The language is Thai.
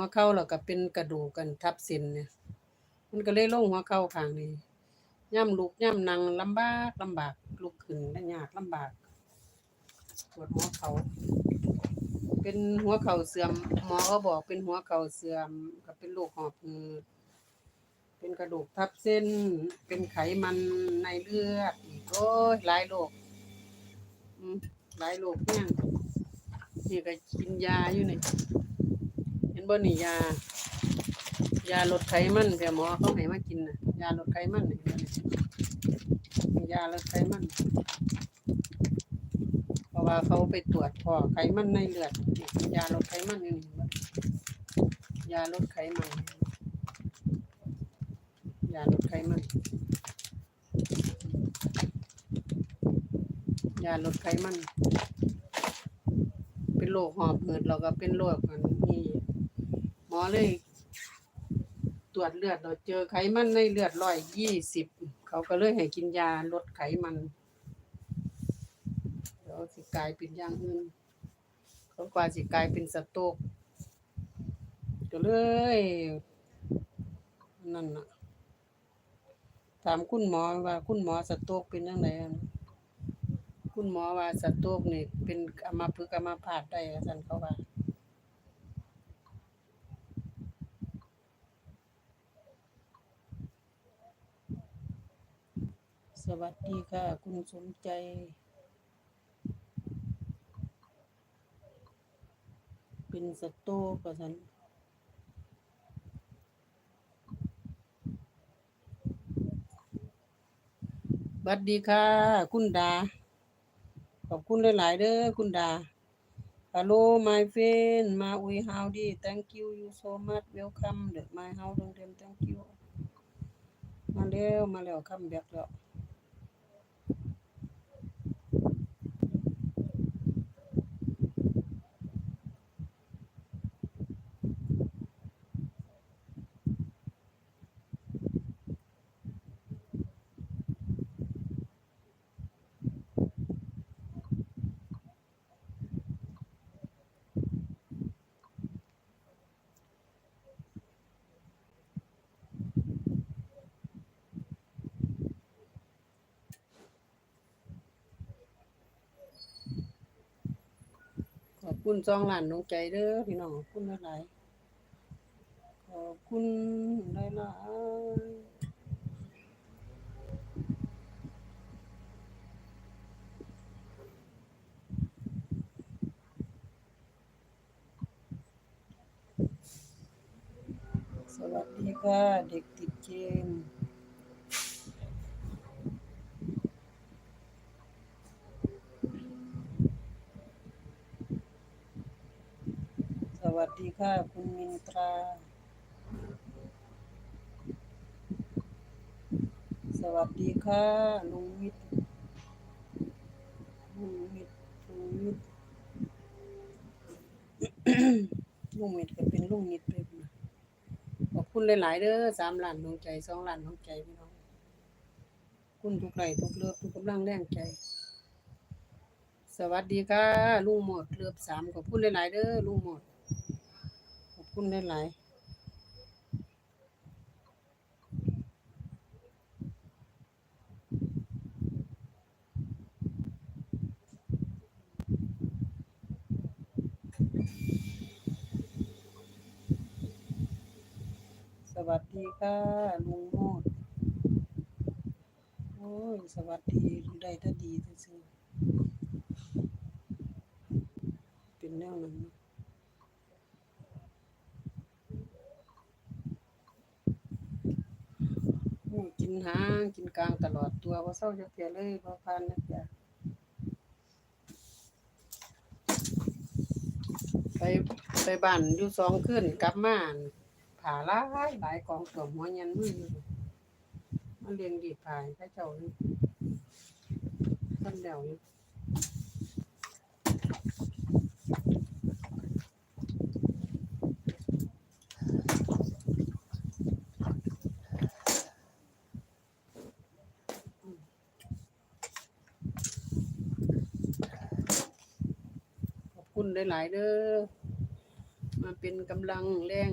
หัวเข่าแล้วก็เป็นกระดูกกันทับเส้นเนี่ย มันก็เลยลงหัวเข่าข้างนี้ย่ำลุกย่ำนั่งลำบากลำบากลุกขึ้นได้ยากลำบากปวดหัวเขา่าเป็นหัวเข่าเสื่อมหมอก็บอกเป็นหัวเข่าเสื่อมก็เป็นโรคหอบหืดเป็นกระดูกทับเส้น เป็นไขมันในเลือดอีกโอ้ยหลายโรคหลายโรคเนี่ยนี่ก็กินยาอยู่นี่เห็น บ่นี่ยายาลดไขมันแต่หมอเขาให้มากินน่ะยาลดไขมันนี่ยาลดไขมัน เพราะว่าเขาไปตรวจพอไขมันในเลือดยาลดไขมันนี่ยาลดไขมันยาลดไขมันยาลดไขมัน เป็นโรคหอบหืดแล้วก็เป็นโรคอันนี้ หมอเลย ตรวจเลือดเราเจอไขมันในเลือดร้อยยี่สิบเขาก็เลยให้กินยาลดไขมันเดี๋ยวสิกลายเป็นอย่างอื่นเขากว่าสิกลายเป็นสโตรกก็เลยนั่นน่ะถามคุณหมอว่าคุณหมอสโตรกเป็นยังไงคุณหมอว่าสโตรกนี่เป็นอัมาพึกอัมาพาตได้ว่าซั่นเขาว่า สวัสดีค่ะ คุณสมใจ เป็นสตรกว่าซั่นสวัสดีค่ะ คุณดา ขอบคุณหลาย ๆ เด้อคุณดา Hello my friend มาอุย howdy thank you you so much welcome the my house โรงเรียน thank you มาแล้ว มาแล้วคัมแบ็กแล้ว คุณจองหลานน้องใจเด้อพี่น้องคุณหลายๆขอบคุณหลายๆสวัสดีค่ะเด็กติดเกม สวัส ดีค่ะ คุณมินตรา สวัสดีค่ะ ลุงมิตรลุงมิตรลุงมิตรลุงมิตรก็เป็นลุงมิตรไปพุ่นะขอบคุณหลาย ๆ เด้อสามล้านดวงใจสองล้านดวงใจพี่น้อง คุณทุกไลทุกเลือบทุกกำลังแรงใจสวัสดีค่ะ ลุงหมดเลือบสามขอบคุณหลาย ๆ เด้อลุงหมด คุณหลายๆสวัสดีค่ะลุงโมดโอ้ย สวัสดีได้ถ้าดีซื่อๆเป็นแนวนั้นเนาะโอ้ยกิน หางกินกลางตลอดตัวบ่เศร้าจักเที่ยเลยบ่ผ่านจักเที่ยไปไปบ้านอยู่สองขึ้นกลับมาอั่นผ้าลายหลายกองตัวหัวยันมืออยู่มันเรียงดีผ่าให้เขาเจ้าอยู่านเดาอยู่ คุณหลาย ๆ เด้อมามาเป็นกำลังแรง